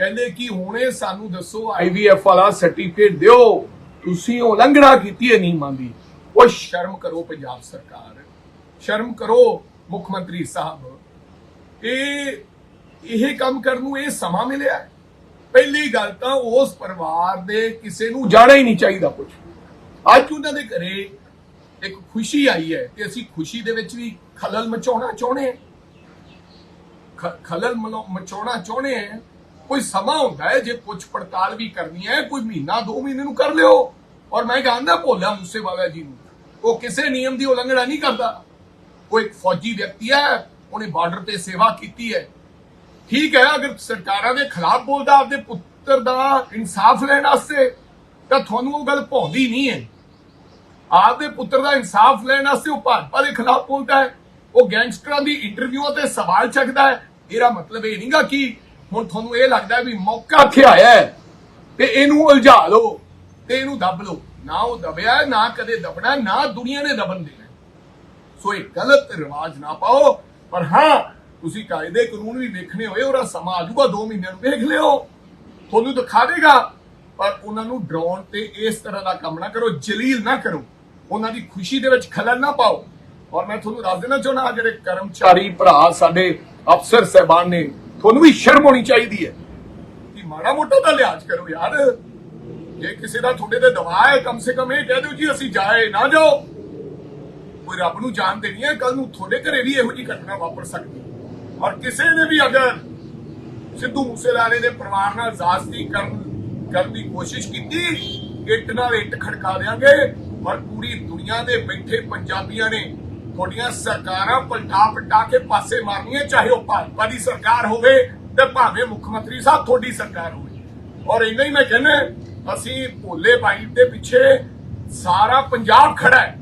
ਕਹਿੰਦੇ ਕਿ ਹੁਣੇ ਸਾਨੂੰ ਦੱਸੋ ਆਈਵੀਐਫ ਵਾਲਾ ਸਰਟੀਫਿਕੇਟ ਦਿਓ। ਤੁਸੀਂ ਉਲੰਘਣਾ ਕੀਤੀ ਹੈ ਨਿਯਮਾਂ ਦੀ। ਉਹ ਸ਼ਰਮ ਕਰੋ ਪੰਜਾਬ ਸਰਕਾਰ। ਸ਼ਰਮ ਕਰੋ ਮੁੱਖ ਮੰਤਰੀ ਸਾਹਿਬ। ਇਹ ਇਹ ਕੰਮ ਕਰਨ ਨੂੰ ਇਹ ਸਮਾਂ ਮਿਲਿਆ ਪਹਿਲੀ ਗੱਲ ਤਾਂ ਉਸ ਪਰਿਵਾਰ ਦੇ ਕਿਸੇ ਨੂੰ ਜਾਣਾ ਹੀ ਨਹੀਂ ਚਾਹੀਦਾ ਕੁਝ ਅੱਜ ਉਹਨਾਂ ਦੇ ਘਰੇ ਇੱਕ ਖੁਸ਼ੀ ਆਈ ਹੈ ਤੇ ਅਸੀਂ ਖੁਸ਼ੀ ਦੇ ਵਿੱਚ ਵੀ ਖਲਲ ਮਚਾਉਣਾ ਚਾਹੁੰਦੇ ਖਲਲ ਮਚਾਉਣਾ ਚਾਹੁੰਦੇ ਹਾਂ। ਕੋਈ ਸਮਾਂ ਹੁੰਦਾ ਹੈ ਜੇ ਪੁੱਛ ਪੜਤਾਲ ਵੀ ਕਰਨੀ ਹੈ, ਕੋਈ ਮਹੀਨਾ, ਦੋ ਮਹੀਨੇ ਨੂੰ ਕਰ ਲਿਓ। ਔਰ ਮੈਂ ਕਹਿੰਦਾ ਭੋਲਾ ਮੂਸੇਵਾਲਾ ਜੀ ਨੂੰ, ਉਹ ਕਿਸੇ ਨਿਯਮ ਦੀ ਉਲੰਘਣਾ ਨਹੀਂ ਕਰਦਾ। ਉਹ ਇੱਕ ਫੌਜੀ ਵਿਅਕਤੀ ਹੈ, ਉਹਨੇ ਬਾਰਡਰ ਤੇ ਸੇਵਾ ਕੀਤੀ ਹੈ। ਠੀਕ ਹੈ, ਅਗਰ ਸਰਕਾਰਾਂ ਦੇ ਖਿਲਾਫ ਬੋਲਦਾ, ਆਪਦੇ ਪੁੱਤਰ ਦਾ ਇਨਸਾਫ ਲੈਣ ਵਾਸਤੇ, ਤਾਂ ਤੁਹਾਨੂੰ ਉਹ ਗੱਲ ਭੌਂਦੀ ਨਹੀਂ ਹੈ। ਆਪਦੇ ਪੁੱਤਰ ਦਾ ਇਨਸਾਫ ਲੈਣ ਵਾਸਤੇ ਉਹ ਭਾਜਪਾ ਦੇ ਖਿਲਾਫ ਬੋਲਦਾ ਹੈ। ਉਹ ਗੈਂਗਸਟਰਾਂ ਦੀ ਇੰਟਰਵਿਊਆਂ ਤੇ ਸਵਾਲ ਚੱਕਦਾ ਹੈ। ਇਹਦਾ ਮਤਲਬ ਇਹ ਨਹੀਂਗਾ ਕਿ ਹੁਣ ਤੁਹਾਨੂੰ ਇਹ ਲੱਗਦਾ ਵੀ ਮੌਕਾ ਇੱਥੇ ਤੇ ਇਹਨੂੰ ਉਲਝਾ ਲਓ ਤੇ ਇਹਨੂੰ ਦੱਬ ਲਓ। ਨਾ ਉਹ ਦਬਿਆ, ਨਾ ਕਦੇ ਦਬਣਾ, ਨਾ ਦੁਨੀਆ ਨੇ ਦਬਣ ਦੇਣਾ। ਸੋ ਇਹ ਗਲਤ ਰਿਵਾਜ ਨਾ ਪਾਓ। ਪਰ ਹਾਂ, ਤੁਸੀਂ ਕਾਇਦੇ ਕਾਨੂੰਨ ਵੀ ਵੇਖਣੇ ਹੋਏ, ਉਹਦਾ ਸਮਾਂ ਆ 2 ਮਹੀਨਿਆਂ ਨੂੰ ਵੇਖ ਲਿਓ। ਤੁਹਾਨੂੰ ਦਿਖਾ ਦੇਗਾ, ਪਰ ਉਹਨਾਂ ਨੂੰ ਡਰਾਉਣ ਤੇ ਇਸ ਤਰ੍ਹਾਂ ਦਾ ਕੰਮ ਨਾ ਕਰੋ, ਜਲੀਲ ਨਾ ਕਰੋ। ਉਹਨਾਂ ਦੀ ਖੁਸ਼ੀ ਦੇ ਵਿੱਚ ਖਲਲ ਨਾ ਪਾਓ। ਔਰ ਮੈਂ ਤੁਹਾਨੂੰ ਦੱਸ ਦੇਣਾ ਚਾਹੁੰਦਾ ਜਿਹੜੇ ਕਰਮਚਾਰੀ ਭਰਾ ਸਾਡੇ ਅਫਸਰ ਸਹਿਬਾਨ ਨੇ ਤੁਹਾਨੂੰ ਵੀ ਸ਼ਰਮ ਹੋਣੀ ਚਾਹੀਦੀ ਹੈ। ਕਿ ਮਾੜਾ ਮੋਟਾ ਤਾਂ ਲਿਹਾਜ਼ ਕਰੋ ਯਾਰ। ਜੇ ਕਿਸੇ ਦਾ ਤੁਹਾਡੇ ਤੇ ਦਬਾਅ ਹੈ, ਕਮ ਸੇ ਕਮ ਇਹ ਕਹਿ ਦਿਓ ਜੀ, ਅਸੀਂ ਜਾਏ ਨਾ ਜਾਓ। ਕੋਈ ਰੱਬ ਨੂੰ ਜਾਣ ਦੇਣੀ ਹੈ ਕੱਲ ਨੂੰ ਤੁਹਾਡੇ ਘਰੇ ਵੀ ਇਹੋ ਜਿਹੀ ਘਟਨਾ ਵਾਪਰ ਸਕਦੀ ਔਰ ਕਿਸੇ ਨੇ ਵੀ ਅਗਰ ਸਿੱਧੂ ਮੂਸੇਵਾਲੇ ਦੇ ਪਰਿਵਾਰ ਨਾਲ ਜ਼ਾਸਤੀ ਕਰਨ ਕਰਨ ਦੀ ਕੋਸ਼ਿਸ਼ ਕੀਤੀ, ਇੱਟ ਨਾਲ ਇੱਟ ਖੜਕਾ ਦੇਾਂਗੇ ਔਰ ਪੂਰੀ ਦੁਨੀਆ ਦੇ ਬੈਠੇ ਪੰਜਾਬੀਆਂ ਨੇ ਤੁਹਾਡੀਆਂ ਸਰਕਾਰਾਂ ਪਲਟਾ ਪਲਟਾ ਕੇ ਪਾਸੇ ਮਾਰਨੀਆਂ, ਚਾਹੇ ਉਹ ਭਾਜਪਾ ਦੀ ਸਰਕਾਰ ਹੋਵੇ ਤੇ ਭਾਵੇਂ ਮੁੱਖ ਮੰਤਰੀ ਸਾਹਿਬ ਤੁਹਾਡੀ ਸਰਕਾਰ ਹੋਵੇ। ਔਰ ਇੰਨਾ ਹੀ ਮੈਂ ਕਹਿੰਦਾ, ਅਸੀਂ ਭੋਲੇ ਭਾਈ ਦੇ ਪਿੱਛੇ ਸਾਰਾ ਪੰਜਾਬ ਖੜਾ ਹੈ।